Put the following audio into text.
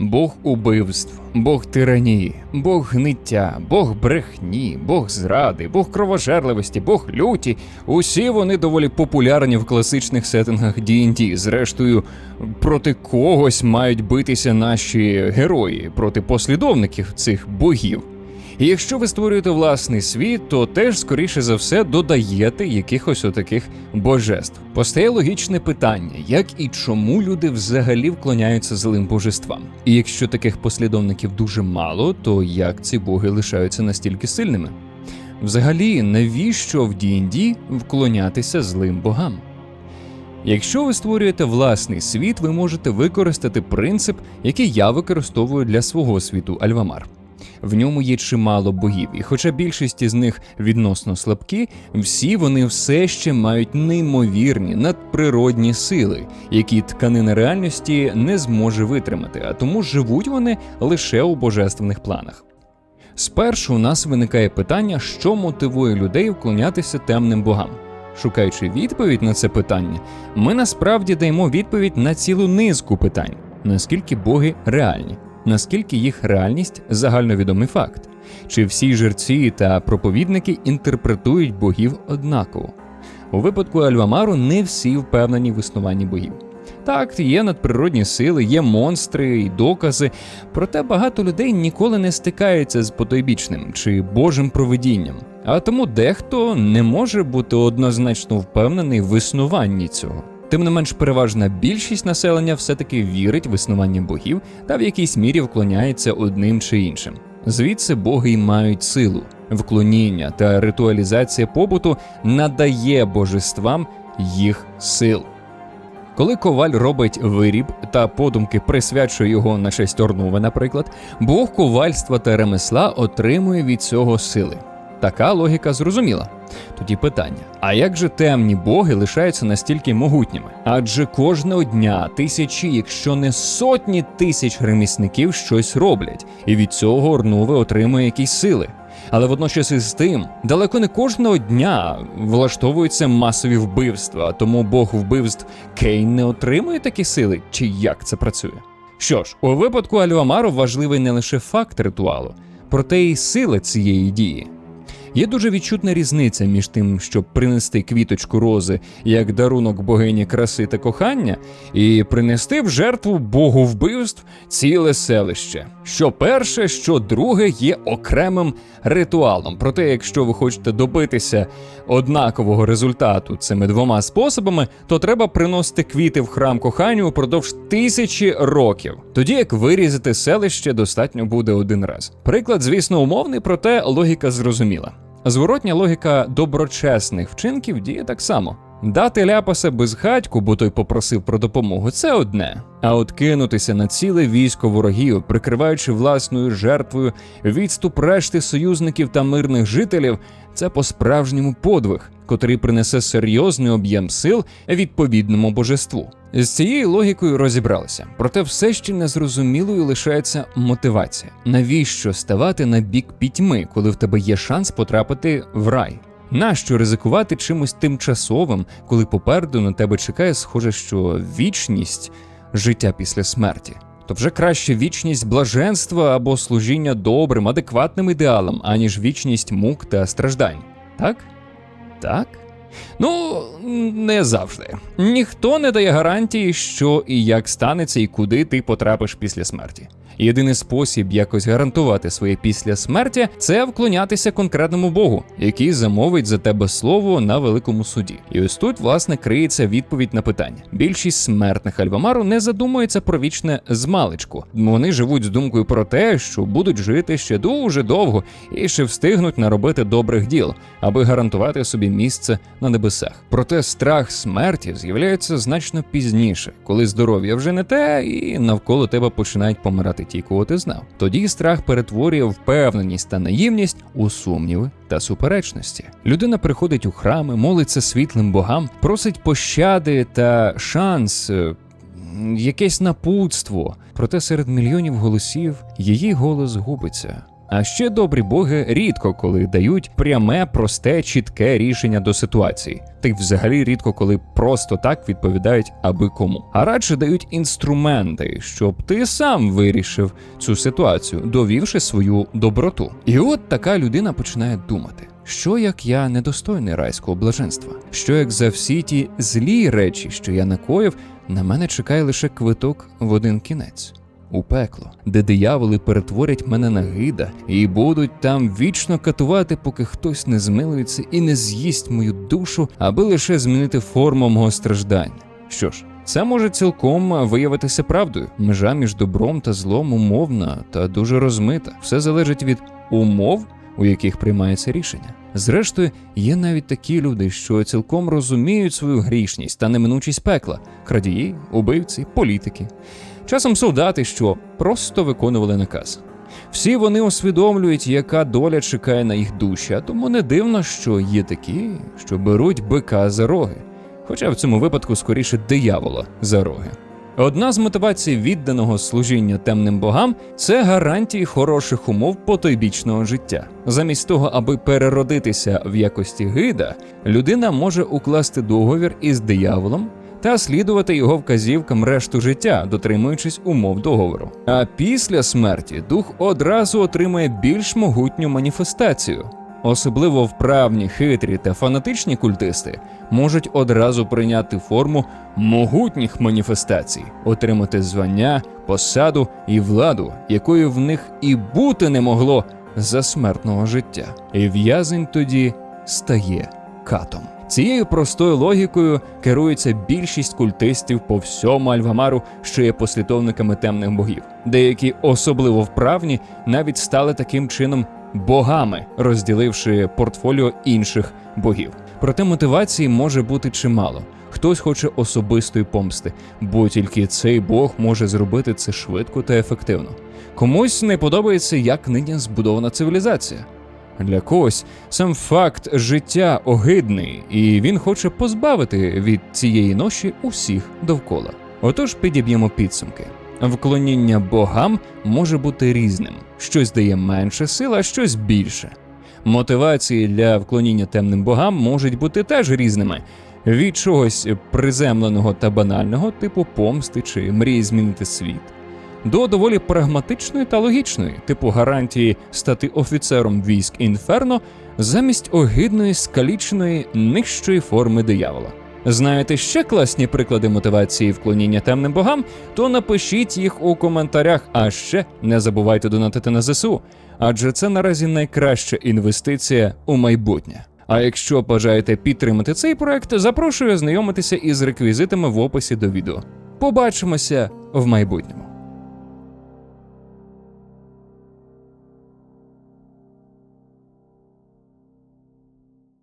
Бог убивств, Бог тиранії, Бог гниття, Бог брехні, Бог зради, Бог кровожерливості, Бог люті. Усі вони доволі популярні в класичних сеттингах D&D. Зрештою, проти когось мають битися наші герої, проти послідовників цих богів. І якщо ви створюєте власний світ, то теж скоріше за все додаєте якихось отаких божеств. Постає логічне питання, як і чому люди взагалі вклоняються злим божествам. І якщо таких послідовників дуже мало, то як ці боги лишаються настільки сильними? Взагалі, навіщо в D&D вклонятися злим богам? Якщо ви створюєте власний світ, ви можете використати принцип, який я використовую для свого світу Альвамар. В ньому є чимало богів, і хоча більшість із них відносно слабкі, всі вони все ще мають неймовірні надприродні сили, які тканина реальності не зможе витримати, а тому живуть вони лише у божественних планах. Спершу у нас виникає питання, що мотивує людей вклонятися темним богам. Шукаючи відповідь на це питання, ми насправді даємо відповідь на цілу низку питань, наскільки боги реальні, наскільки їх реальність загальновідомий факт, чи всі жерці та проповідники інтерпретують богів однаково. У випадку Альвамару не всі впевнені в існуванні богів. Так, є надприродні сили, є монстри і докази, проте багато людей ніколи не стикаються з потойбічним чи божим провидінням. А тому дехто не може бути однозначно впевнений в існуванні цього. Тим не менш, переважна більшість населення все-таки вірить в існування богів та в якійсь мірі вклоняється одним чи іншим. Звідси боги й мають силу, вклоніння та ритуалізація побуту надає божествам їх сил. Коли коваль робить виріб та подумки присвячує його на честь Орнова, наприклад, бог ковальства та ремесла отримує від цього сили. Така логіка зрозуміла. Тоді питання: а як же темні боги лишаються настільки могутніми? Адже кожного дня тисячі, якщо не сотні тисяч ремісників щось роблять, і від цього Орнуве отримує якісь сили. Але водночас із тим, далеко не кожного дня влаштовуються масові вбивства, тому Бог вбивств Кейн не отримує такі сили, чи як це працює? Що ж, у випадку Альвамару важливий не лише факт ритуалу, проте й сила цієї дії. Є дуже відчутна різниця між тим, щоб принести квіточку рози як дарунок богині краси та кохання, і принести в жертву богу вбивств ціле селище. Що перше, що друге є окремим ритуалом. Проте, якщо ви хочете добитися однакового результату цими двома способами, то треба приносити квіти в храм коханню упродовж тисячі років. Тоді як вирізати селище достатньо буде один раз. Приклад, звісно, умовний, проте логіка зрозуміла. Зворотня логіка доброчесних вчинків діє так само. Дати ляпаса безхатьку, бо той попросив про допомогу, це одне. А от кинутися на ціле військо ворогів, прикриваючи власною жертвою відступ решти союзників та мирних жителів, це по-справжньому подвиг, котрий принесе серйозний об'єм сил відповідному божеству. З цією логікою розібралися, проте все ще незрозумілою лишається мотивація. Навіщо ставати на бік пітьми, коли в тебе є шанс потрапити в рай? Нащо ризикувати чимось тимчасовим, коли попереду на тебе чекає, схоже, що вічність життя після смерті? То вже краще вічність блаженства або служіння добрим, адекватним ідеалам, аніж вічність мук та страждань. Так? Так? Ну, не завжди. Ніхто не дає гарантії, що і як станеться, і куди ти потрапиш після смерті. Єдиний спосіб якось гарантувати своє після смерті це вклонятися конкретному Богу, який замовить за тебе слово на великому суді. І ось тут, власне, криється відповідь на питання. Більшість смертних Альвамару не задумується про вічне змалечку. Вони живуть з думкою про те, що будуть жити ще дуже довго і ще встигнуть наробити добрих діл, аби гарантувати собі місце на небесах. Проте страх смерті з'являється значно пізніше, коли здоров'я вже не те, і навколо тебе починають помирати ті, кого ти знав. Тоді страх перетворює впевненість та наївність у сумніви та суперечності. Людина приходить у храми, молиться світлим богам, просить пощади та шанс. е, Якесь напутство, проте серед мільйонів голосів її голос губиться. А ще добрі боги рідко коли дають пряме, просте, чітке рішення до ситуації, й взагалі рідко коли просто так відповідають аби кому. А радше дають інструменти, щоб ти сам вирішив цю ситуацію, довівши свою доброту. І от така людина починає думати. Що як я недостойний райського блаженства? Що як за всі ті злі речі, що я накоїв, на мене чекає лише квиток в один кінець у пекло, де дияволи перетворять мене на гида і будуть там вічно катувати, поки хтось не змилується і не з'їсть мою душу, аби лише змінити форму мого страждання. Що ж, це може цілком виявитися правдою. Межа між добром та злом умовна та дуже розмита. Все залежить від умов, у яких приймається рішення. Зрештою, є навіть такі люди, що цілком розуміють свою грішність та неминучість пекла крадії, убивці, політики. Часом солдати, що просто виконували наказ. Всі вони усвідомлюють, яка доля чекає на їх душі, а тому не дивно, що є такі, що беруть бика за роги, хоча в цьому випадку скоріше диявола за роги. Одна з мотивацій відданого служіння темним богам це гарантії хороших умов потойбічного життя. Замість того, аби переродитися в якості гида, людина може укласти договір із дияволом та слідувати його вказівкам решту життя, дотримуючись умов договору. А після смерті дух одразу отримає більш могутню маніфестацію. Особливо вправні, хитрі та фанатичні культисти можуть одразу прийняти форму могутніх маніфестацій, отримати звання, посаду і владу, якої в них і бути не могло за смертного життя. І в'язень тоді стає катом. Цією простою логікою керується більшість культистів по всьому Альвамару, що є послідовниками темних богів. Деякі особливо вправні навіть стали таким чином богами, розділивши портфоліо інших богів. Проте мотивації може бути чимало. Хтось хоче особистої помсти, бо тільки цей бог може зробити це швидко та ефективно. Комусь не подобається, як нині збудована цивілізація. Для когось сам факт життя огидний, і він хоче позбавити від цієї ноші усіх довкола. Отож підіб'ємо підсумки. Вклоніння богам може бути різним: щось дає менше сил, а щось більше. Мотивації для вклоніння темним богам можуть бути теж різними. Від чогось приземленого та банального, типу помсти чи мрії змінити світ, до доволі прагматичної та логічної, типу гарантії стати офіцером військ інферно замість огидної скаліченої нижчої форми диявола. Знаєте ще класні приклади мотивації вклоніння темним богам? То напишіть їх у коментарях, а ще не забувайте донатити на ЗСУ, адже це наразі найкраща інвестиція у майбутнє. А якщо бажаєте підтримати цей проект, запрошую ознайомитися із реквізитами в описі до відео. Побачимося в майбутньому.